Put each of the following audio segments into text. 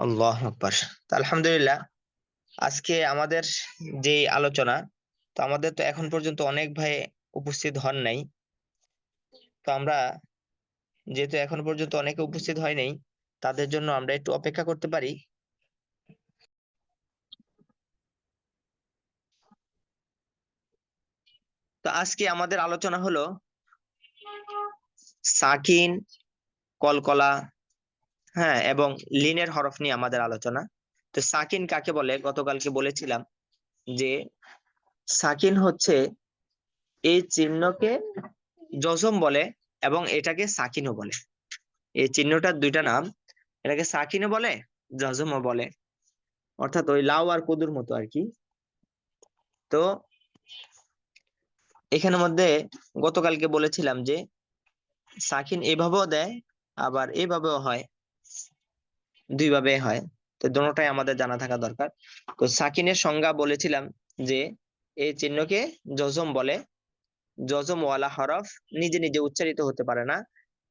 আল্লাহ আকবার। আলহামদুলিল্লাহ, আজকে আমাদের যে আলোচনা, তো আমাদের তো এখন পর্যন্ত অনেক ভাই উপস্থিত হন নাই। তো আমরা যেহেতু এখন পর্যন্ত অনেকে উপস্থিত হয় নাই, তাদের জন্য আমরা একটু অপেক্ষা করতে পারি। তো আজকে আমাদের আলোচনা হলো সাকিন কলকলা হ্যাঁ এবং লিনের হরফ নিয়ে আমাদের আলোচনা। তো সাকিন কাকে বলে? গতকালকে বলেছিলাম যে সাকিন হচ্ছে এই চিহ্নকে জজম বলে এবং এটাকে সাকিনও বলে। এই চিহ্নটার দুইটা নাম, এটাকে সাকিনও বলে জজমও বলে। অর্থাৎ ওই লাউ আর কদুর মতো আর কি। তো এখানের মধ্যে গতকালকে বলেছিলাম যে সাকিন এভাবেও দেয়, আবার এভাবেও হয়। দুই ভাবে হয়। তো দুটোটাই আমাদের জানা থাকা দরকার। তো সাকিনের সংজ্ঞা বলেছিলাম যে এই চিহ্নকে জজম বলে। জজম ওয়ালা হরফ নিজে নিজে উচ্চারিত হতে পারে না।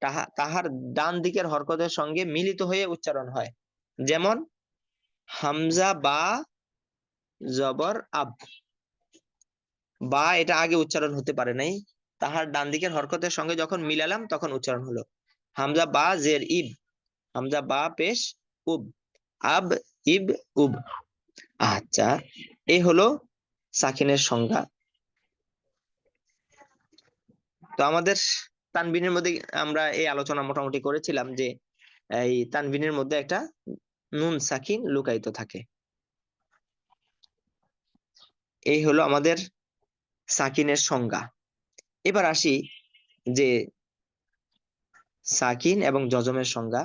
তাহা, তাহার ডান দিকের হরকতের সঙ্গে মিলিত হয়ে উচ্চারণ হয়। যেমন, হামজা বা জবর আব। বা এটা আগে উচ্চারণ হতে পারে নাই। তাহার ডান দিকের হরকতের সঙ্গে যখন মিলালাম তখন উচ্চারণ হলো। হামজা বা জের ইব। হামজা বা পেশ উব, আব, ইব, উব। আচ্ছা এই হলো সাকিনের সংজ্ঞা। তো আমাদের তানবিনের মধ্যে আমরা এই আলোচনা মোটামুটি করেছিলাম যে, এই তানবিনের মধ্যে একটা নুন সাকিন লুকায়িত থাকে। এই হলো আমাদের সাকিনের সংজ্ঞা। এবার আসি যে সাকিন এবং জজমের সংজ্ঞা।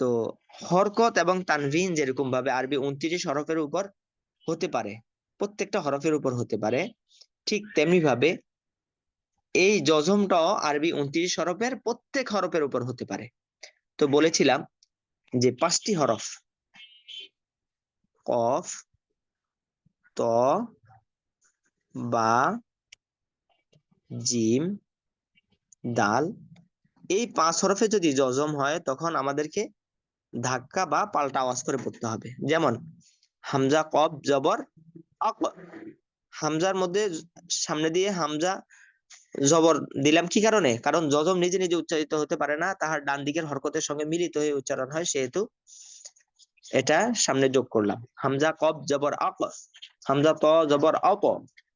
তো হরকত এবং তানভিন যেরকম ভাবে আরবি উনত্রিশ হরফের উপর হতে পারে, প্রত্যেকটা হরফের উপর হতে পারে, ঠিক তেমনি ভাবে এই জজমটাও আরবি উনত্রিশ হরফের প্রত্যেক হরফের উপর হতে পারে। তো বলেছিলাম যে পাঁচটি হরফ, কফ, ত, বা, জিম, দাল, এই পাঁচ হরফে যদি জজম হয় তখন আমাদেরকে ধাক্কা বা পাল্টা আওয়াজ করে পড়তে হবে। যেমন, হামজা কব জবর আক হামজার মধ্যে সামনে দিয়ে হামজা, জবর দিলাম কি কারণে? কারণ জজম নিজে নিজে উচ্চারিত হতে পারে না, তাহার ডান দিকের হরকতের সঙ্গে মিলিত হয়ে উচ্চারণ হয়, সেহেতু এটা সামনে যোগ করলাম। হামজা কব জবর আক হামজা ত জবর, অপ।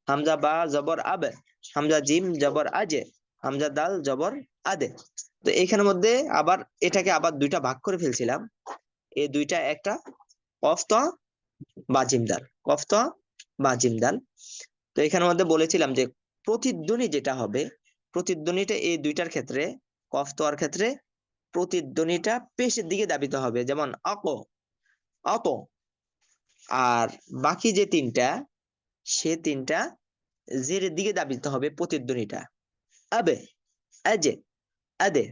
হামজা, বা, জবর, আবে। হামজা, জিম, জবর, আজে। হামজা, দাল, জবর, আদে। তো এখানের মধ্যে আবার এটাকে আবার দুইটা ভাগ করে ফেলছিলাম। এই দুইটা একটা কফ বা জিমদাল কফ বা জিমদাল। তো এখানের মধ্যে বলেছিলাম যে প্রতিধ্বনি যেটা হবে, প্রতিধ্বনিটা এই দুইটার ক্ষেত্রে কফ তোয়ার ক্ষেত্রে প্রতিধ্বনিটা পেশের দিকে দাবিত হবে, যেমন অক অত আর বাকি যে তিনটা, সে তিনটা জেরের দিকে দাবিত হবে প্রতিধ্বনিটা। আবে আজে আদে।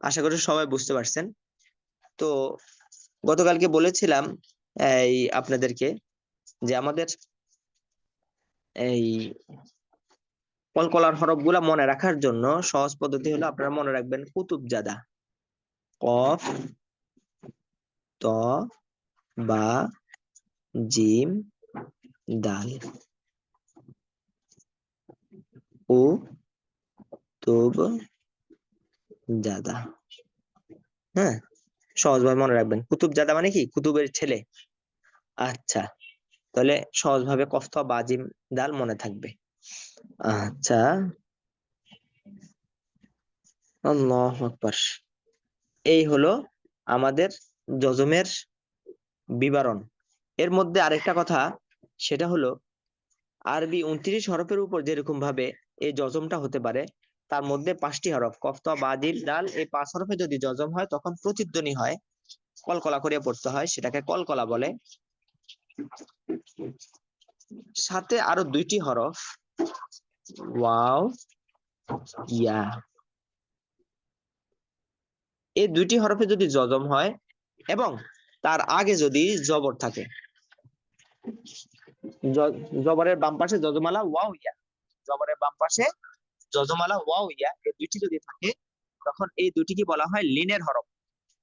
আশা করি সবাই বুঝতে পারছেন। তো গতকালকে বলেছিলাম, এই আপনাদেরকে যে আমাদের এই কলকলার হরফগুলা মনে রাখার জন্য সহজ পদ্ধতি হলো আপনারা মনে রাখবেন কুতুব জাদা কফ, ত, বা, জিম, দাল। ও তুব জাদা হ্যাঁ সহজভাবে মনে রাখবেন। কুতুব জাদা মানে কি? কুতুবের ছেলে। আচ্ছা তাহলে সহজভাবে কফত বাজিম দাল মনে থাকবে। আচ্ছা। এই হলো আমাদের জজমের বিবরণ। এর মধ্যে আরেকটা কথা, সেটা হলো, আরবি উনত্রিশ হরফের উপর যেরকম ভাবে এই জজমটা হতে পারে তার মধ্যে পাঁচটি হরফ। কফতা, বাদিল ডাল এই পাঁচ হরফে যদি জজম হয়, তখন প্রতিধ্বনি হয়, কলকলা করিয়া পড়তে হয়, সেটাকে কলকলা বলে। সাথে আরও দুইটি হরফ। Wow, yeah. এই দুইটি হরফে যদি জজম হয়, এবং তার আগে যদি জবর থাকে জবরের বাম পাশে জজমালা ওয়াও, ইয়া। জবরের বাম পাশে যজমালা ওয়াও ইয়া, এই দুইটি যদি থাকে, তখন এই দুটিকে বলা হয় লিনের হরফ।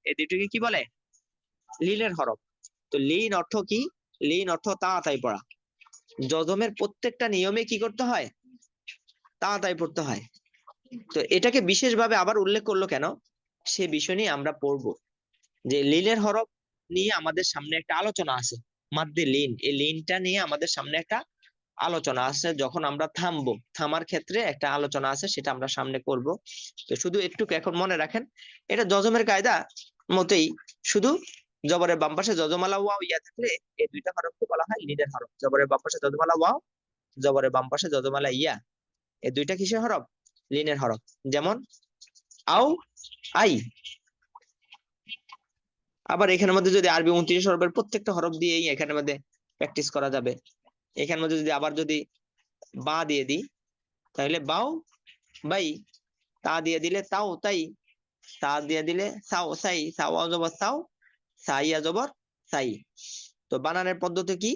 এই দুটোকে কি বলে? লিনের হরফ। তো লিন অর্থ কি? লিন অর্থ তাড়াতাড়ি পড়া। যজমের প্রত্যেকটা নিয়মে কি করতে হয়? তাড়াতাড়ি পড়তে হয়। তো এটাকে বিশেষভাবে আবার উল্লেখ করল কেন? সে বিষয় নিয়ে আমরা পড়ব। যে লিনের হরফ নিয়ে আমাদের সামনে একটা আলোচনা আছে। মাদ্দে লিন। এই লিনটা নিয়ে আমাদের সামনে একটা আলোচনা আছে, যখন আমরা থামবো, থামার ক্ষেত্রে একটা আলোচনা আছে, সেটা আমরা সামনে করব। তো শুধু একটু এখন মনে রাখেন, এটা যজমের কায়দা মতেই শুধু জবরের বাম পাশে যজমালা ওয়াও ইয়া থাকলে এই দুইটা হরফকে বলা হয় লিনের হরফ। জবরের বাম পাশে যজমালা ওয়াও জবরের বাম পাশে যজমালা ইয়া। এই দুইটা কিসের হরফ? লিনের হরফ। যেমন, আও, আই। আবার এখানের মধ্যে যদি আরবি উনত্রিশ হরফের প্রত্যেকটা হরফ দিয়েই এখানের মধ্যে প্র্যাকটিস করা যাবে। এখানের মধ্যে যদি আবার যদি বা দিয়ে দিই, তাহলে বাও বাই, তা দিয়ে দিলে তাও তাই, তা দিয়ে দিলে সাও সাই, সাও জবর সাও সাইয়া জবর সাই। তো বানানের পদ্ধতি কি?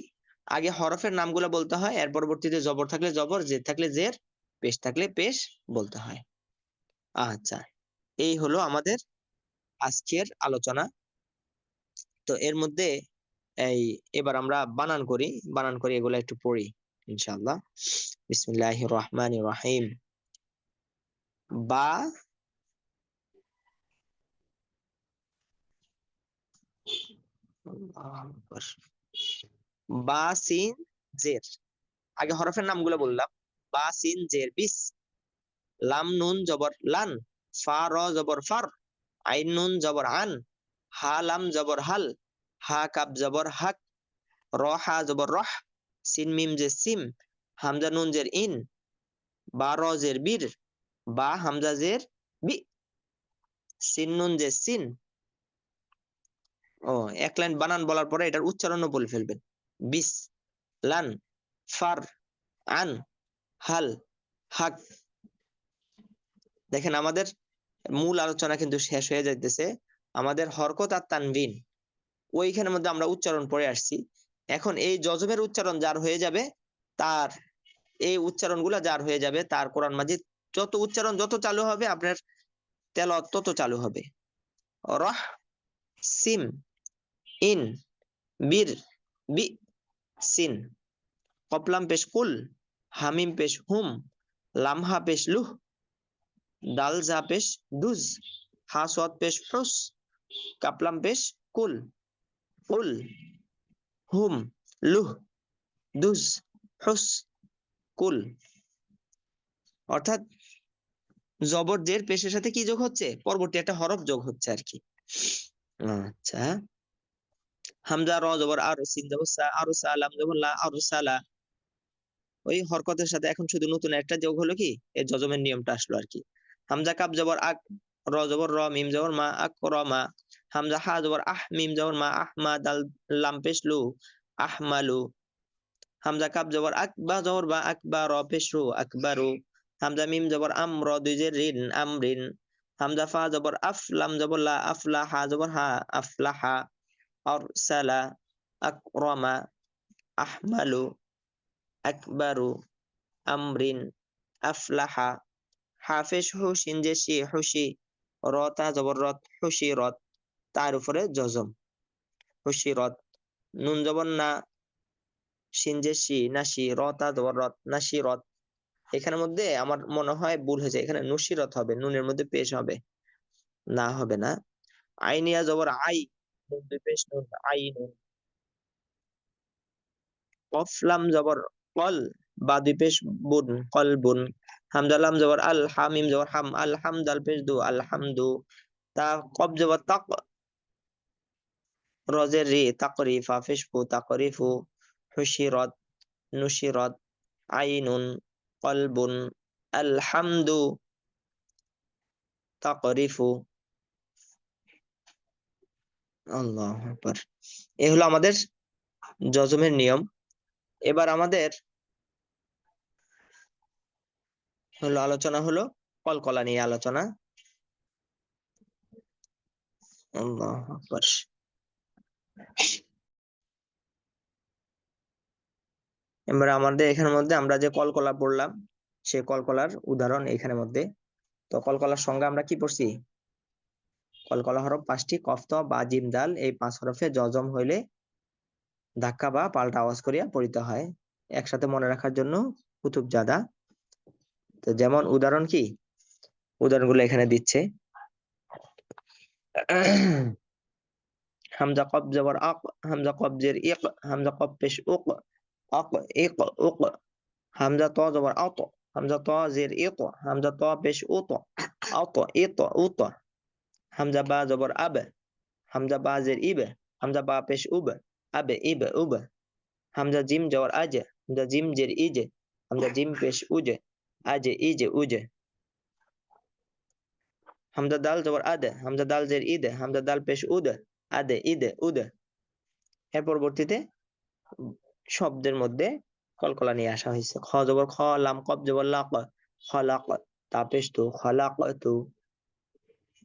আগে হরফের নামগুলো বলতে হয়, এর পরবর্তীতে জবর থাকলে জবর, জের থাকলে জের, পেশ থাকলে পেশ বলতে হয়। আচ্ছা এই হলো আমাদের আজকের আলোচনা। তো এর মধ্যে এই, এবার আমরা বানান করি বানান করি এগুলো একটু পড়ি, ইনশাআল্লাহ। বিসমিল্লাহির রহমানির রহিম বা বা, সিন, জের। আগে হরফের নামগুলো বললাম। বা, সিন, জের, বিস। লাম, নুন, জবর, লান। ফা, র, জবর, ফার। আইন, নুন, জবর, আন। হা, লাম, জবর, হাল। হা কাব জবর, হাক, র, হা, জবর, রহ, সিন, মিম জের সিম, হামজা, নুন, জের, ইন, বা, র, জের, বীর, বা, হামজা, জের, বি, সিন, নুন জের সিন। ও, এক লাইন বানান বলার পরে এটার উচ্চারণও বলে ফেলবেন। বিস, লান, ফার, আন, হাল, হাক। দেখেন আমাদের মূল আলোচনা কিন্তু শেষ হয়ে যাইতেছে। আমাদের হরকত আর তানবিন। ওইখানের মধ্যে আমরা উচ্চারণ পড়ে আসছি। এখন এই যজমের উচ্চারণ যার হয়ে যাবে, তার এই উচ্চারণগুলা যার হয়ে যাবে, তার কোরআন মাজিদ, যত উচ্চারণ যত চালু হবে, আপনার তেলত তত চালু হবে। রহ, সিম, ইন, বীর, বি, সিন। কপলাম পেশ কুল, হামিম পেশ হুম, লামহা পেশ লুহ ডাল জা পেশ দুজ, হা সোয়াদ পেশ হুস কাপলাম পেশ কুল। উল হুম লুহ দুজ হুস কুল অর্থাৎ জবর জের পেশের সাথে কি যোগ হচ্ছে? পরবর্তী একটা হরফ যোগ হচ্ছে আর কি। আচ্ছা। হামজা, র, জবর, আর, সিন, জবর, সা, আর সালাম জবর, লা, আর সালা ওই হরকতের সাথে এখন শুধু নতুন একটা যোগ হলো কি? এই যজমের নিয়মটা আসলো আর কি। হামজা, কাব, জবর, আক, র, জবর, র, মিম, জবর, মা, আক, র, মা। হামজা হা জবর আহ মিম জবর মা আহমা দাল লাম পেশ লু আহমালু হামজা কাব জবর আকবা জবর বা আকবা র পেশ আকবারু হামজা মিম জবর আম র দুই জের রিন আমরিন হামজা ফা জবর আফ লাম জবর লা আফলা হা জবর হা আফলাহা আরসালা আকরামা আহমালু আকবারু আমরিন আফলাহা হাফেজ হুসিন যে সি হুসি রতা জবর রত হুসি রত তার উপরে জজম হুসি রত নুন জবর না সিন যে সি নাসি, রতা জবর রত নাসি রত এখানের মধ্যে আমার মনে হয় ভুল হয়েছে। এখানে নুসিরত হবে, নুনের মধ্যে পেশ হবে। না হবে না। আইনিয়া জবর, আই পেশ নুন আই নুন। কফলাম জবর, কল, বা দুই পেশ বুন, কল, বুন। হামদালাম জবর, আল হামিম জবর, হাম। আল হামদাল পেশ দু আল হামদু তা কব জবর, তাক রজের রি তাকরিফা ফিসফু তাকরিফু হুশিরত নুশিরত আইনুন কলবুন আলহামদু তাকরিফু। আল্লাহ আকবার। এ হলো আমাদের জজমের নিয়ম। এবার আমাদের হলো আলোচনা হলো কলকলা নিয়ে আলোচনা। আল্লাহ আকবার। এবার আমাদের এখানের মধ্যে আমরা যে কলকলা পড়লাম সে কলকলার উদাহরণ এখানের মধ্যে। তো কলকলার সঙ্গে আমরা কি পড়ছি? কলকলা হরফ পাঁচটি, কফত বা জিম দাল, এই পাঁচ হরফে জজম হইলে ধাক্কা বা পাল্টা আওয়াজ করিয়া পড়িতে হয়। একসাথে মনে রাখার জন্য কুতুব জাদা। তো যেমন উদাহরণ কি? উদাহরণগুলো এখানে দিচ্ছে। হামজা কব জবর আক হামজা কব জের ইক হামজা কব পেশ উক আক ইক উক হামজা ত জবর আত হামজা ত জের ইত হামজা ত পেশ উত আত ইত উত হামজা বা জবর আব হামজা বা জের ইব হামজা বা পেশ উব আব ইব উব হামজা জিম জবর আজ হামজা জিম জের ইজ হামজা জিম পেশ উজ আজ ইজ উজ হামজা দাল জবর আদ হামজা দাল জের ইদ হামজা দাল পেশ উদ আদে, ইদে, উদে। এর পরবর্তীতে শব্দের মধ্যে কলকলা নিয়ে আসা হয়েছে। খ জবর খ, লাম কব জবর লাক, খলাক তা পেশ তু খলাক তু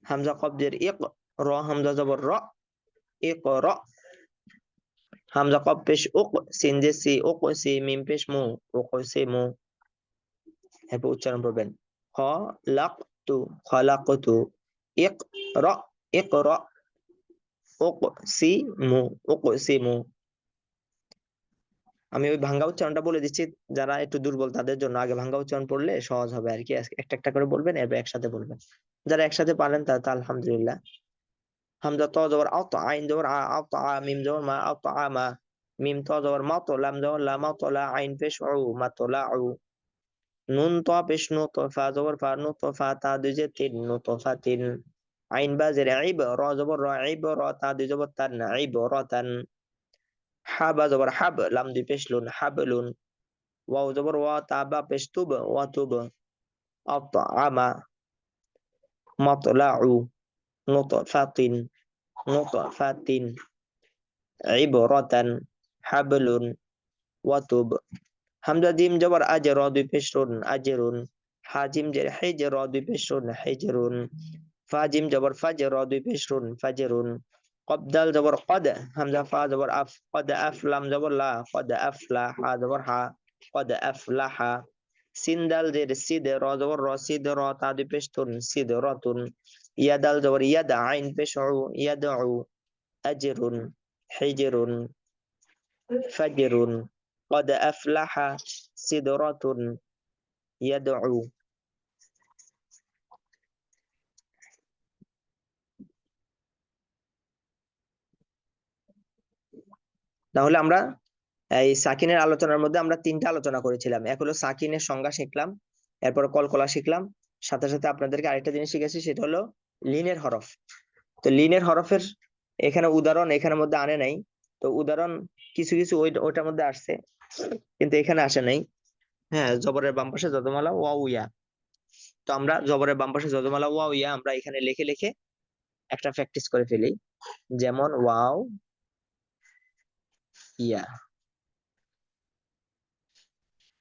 হামজা কব জের ইক, র হামজা জবর র, ইক র। হামজা কব পেশ উক, সিন জে সি, উক সি, মিম পেশ মু, উক সি মু। এরপর উচ্চারণ করবেন খ, লাক তু খলাক তু ইক র ইক র। আমি ওই ভাঙ্গা উচ্চারণটা বলে দিচ্ছি, যারা একটু দুর্বল তাদের জন্য। আগে ভাঙ্গা উচ্চারণ পড়লে সহজ হবে আর কি। একটা একটা করে বলবেন, এরপর একসাথে বলবেন। যারা একসাথে পারেন তারা আলহামদুলিল্লাহ। হামজা ত জবর আইন জবর আ মিম জবর মা আ, মা। মিম ত জবর মা তো লাম জবর লা মা তো লা আইন পেশ মা তো লা নুন ত পেশ নু ফা জবর ফা, নু তো ফা তা দুজে তিন, নু তো ফা তিন। আইন বা জের আইব র জবর র আইব র তা দুই জবর তান আইব র তান হা বা জবর হাব লাম দুই পেশ লুন হাবলুন ওয়াও জবর ওয়া তা বা পেশ তুব ওয়া তুব আতআমা মাতলাউ নুতফাতিন নুতফাতিন ইবরাতান হাবলুন ওয়াতুব হামজা জিম জবর আজ র দুই পেশ রুন আজরুন হাজিম জের হিজ র দুই পেশ রুন হিজরুন ফাজিম জবর ফাজ র দুই পেশ রুন ফাজরুন কবদাল জবর কদ হামজা ফা জবর আফ কদ আফ লাম জবর লা কদ আফলা হা জবর হা কদ আফলাহা সিন্দাল জের সিদ র জবর র তাহলে আমরা এই সাকিনের আলোচনার মধ্যে আমরা তিনটা আলোচনা করেছিলাম। এক হলো সাকিনের সংজ্ঞা শিখলাম, এরপর কলকলা শিখলাম। সাথে সাথে আপনাদেরকে আরেকটা জিনিস শিখেছি, সেটা হলো লিনের হরফ। তো লিনের হরফের এখানে উদাহরণ এখানের মধ্যে আনে নাই। তো উদাহরণ কিছু কিছু ওই ওইটার মধ্যে আসছে, কিন্তু এখানে আসে নাই। হ্যাঁ জবরের বাম পাশে যদমালা ওয়া উয়া তো আমরা জবরের বাম পাশে যদমালা ওয়া উয়া আমরা এখানে লিখে লিখে একটা প্র্যাকটিস করে ফেলি। যেমন, ওয়াও ইয়া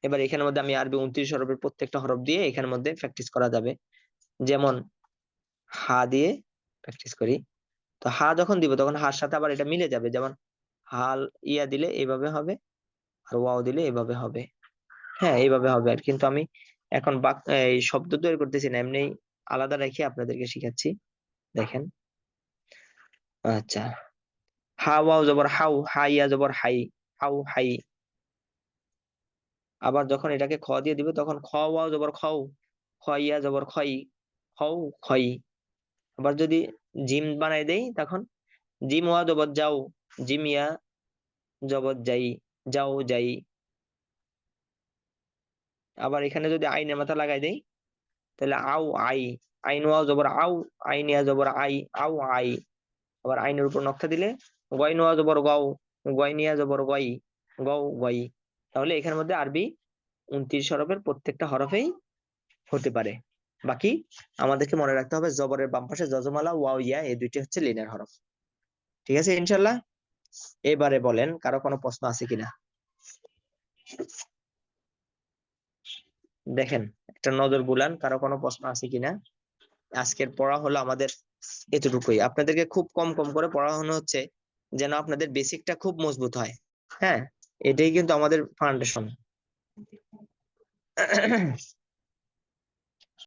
এবার এখানের মধ্যে আমি আরবি উনত্রিশ হরফের প্রত্যেকটা হরফ দিয়ে এখানের মধ্যে প্র্যাকটিস করা যাবে। যেমন, হা দিয়ে প্র্যাকটিস করি। তো হা যখন দিব, তখন হার সাথে আবার এটা মিলে যাবে। যেমন, হাল ইয়া দিলে এভাবে হবে, আর ওয়াও দিলে এভাবে হবে। হ্যাঁ এইভাবে হবে আর কিন্তু আমি এখন বাক, এই শব্দ তৈরি করতেছি না, এমনি আলাদা রেখে আপনাদেরকে শিখাচ্ছি। দেখেন। আচ্ছা। হা ওয়াও জবর হাউ হাইয়া জবর, হাই হাউ হাই। আবার যখন এটাকে খ দিয়ে দিবে, তখন খ ওয়াও জবর, খাও, খইয়া জবর, খই, খও, খই। আবার যদি জিম বানাই দেই, তখন জিম ওয়া জবর, যাও জিমিয়া জবর, যাই, যাও, যাই। আবার এখানে যদি আইনের মাথা লাগাই দেই, তাহলে আউ আই, আইন ওয়াও জবর আউ আইনিয়া জবর, আই আউ আই। আবার আইনের উপর নকশা দিলে গয় নোয়া জবর গও, গয় নিয়া জবর গই, গও গই। তাহলে এখানের মধ্যে আরবি উনত্রিশ হরফের প্রত্যেকটা হরফেই হতে পারে। বাকি আমাদেরকে মনে রাখতে হবে জবরের বাম পাশে জজমালা ওয়াও, ইয়া, এই দুইটি হচ্ছে লিনের হরফ। ঠিক আছে ইনশাল্লাহ এবারে বলেন, কারও কোনো প্রশ্ন আছে কিনা? দেখেন, একটা নজর বুলান, কারও কোনো প্রশ্ন আছে কিনা? আজকের পড়া হলো আমাদের এতটুকুই। আপনাদেরকে খুব কম কম করে পড়ানো হচ্ছে। যেন আপনাদের বেসিকটা খুব মজবুত হয়। হ্যাঁ? এটাই কিন্তু আমাদের ফাউন্ডেশন